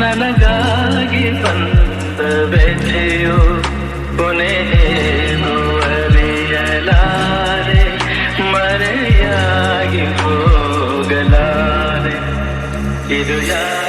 ನನಗಾಗಿ ಬಂದ ಬೆಲೆಯೋ ಕೊನೆಗೇನು ಅರಿಯಲಾರೆ ಮರೆಯಾಗಿ ಹೋಗಲಾರೆ ಇದು ಯಾರು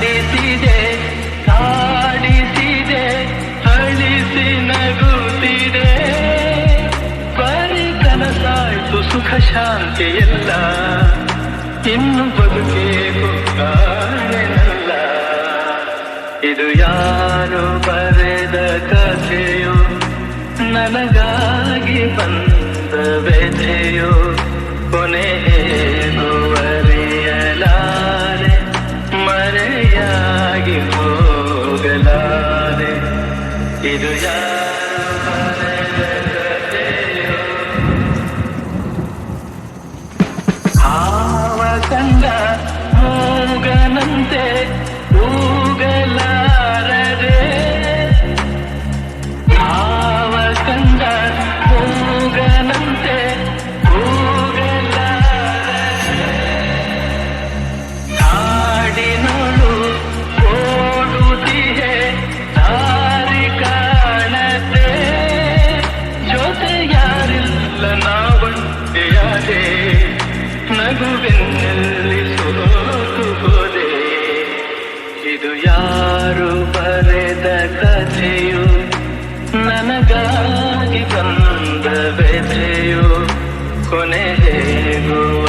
ಆಡಿಸಿದೆ ಕಾಡಿಸಿದೆ, ಅಳಿಸಿ ನಗುತ್ತಿದೆ. ಬರೀ ಕನಸಾಯ್ತು ಸುಖ ಶಾಂತಿ ಎಲ್ಲ, ಇನ್ನು ಬದುಕೇಕು ಕಾಣೆನಲ್ಲ ಇದು ಯಾರು ಬರೆದ ಕಥೆಯೋ? ನನಗಾಗಿ ಬಂದ ವ್ಯಥೆಯೋ? ಕೊನೆಯೇನು 가와 간다 ನಾವಂಟೆಯಾದೆ ನಗುವೆನ್ನಲ್ಲಿ ಸೋತು ಹೋದೆ ಇದು ಯಾರು ಬರೆದ ಕಥೆಯು? ನನಗಾಗಿ ಬಂದ ಬೆಜೆಯು ಕೊನೆ ಹೇಗೋ?